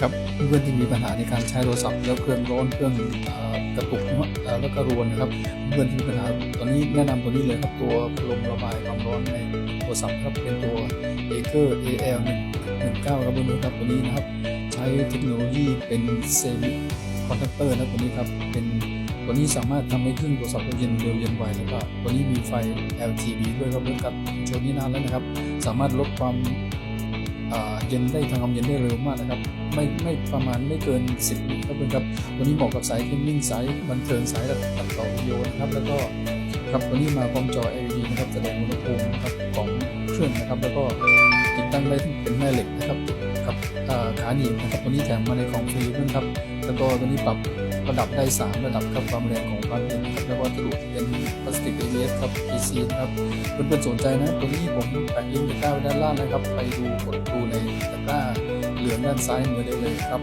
ครับเพื่อนที่มีปัญหาในการใช้โทรศัพท์แล้วเครื่องร้อนเครื่องกระตุกแล้วก็รวนนะครับ เพื่อนที่มีปัญหาตอนนี้แนะนำตัวนี้เลยครับตัวพัดลมระบายความร้อนในโทรศัพท์ครับเป็นตัว a c e r AL 119ครับเพื่อนๆครับตัวนี้นะครับ ใช้เทคโนโลยีเป็นเซมิคอนดักเตอร์นะตัวนี้ครับเป็นตัวนี้สามารถทำให้เครื่องโทรศัพท์เย็นเร็วเย็นไวแล้วก็ตัวนี้มีไฟ LTV ด้วยครับเพื่อนครับโชว์นี้นานแล้วนะครับ สามารถลดความ เย็นได้ทำความเย็นได้เร็วมากนะครับ ไม่ไม่ประมาณไม่เกิน 10วิครับเพื่อนครับตัวนี้เหมาะกับสายเกมมิ่งสายบันเทิงสายตัดต่อวิดีโอนะครับ แล้วก็ครับตัวนี้มาพร้อมจอ LED นะครับแสดงอุณหภูมินะครับของเครื่องนะครับ แล้วก็ติดตั้งได้ที่เป็นแม่เหล็กนะครับกับอ่าขาหนีบนะครับตัวนี้แถมมาในของฟรีด้วยครับแล้วก็ตัวนี้ปรับระดับได้ 3 ระดับครับความแรงของควาเย็นแล้วก็สรุปเป็นพลาสติก ABS ครับ PC นะครับเพื่อนๆสนใจนะตัวนี้ผมแก้าวด้านล่างนะครับ ไปดูกดดูในตะกร้าเหลืองด้านซ้ายมือได้เลยครับ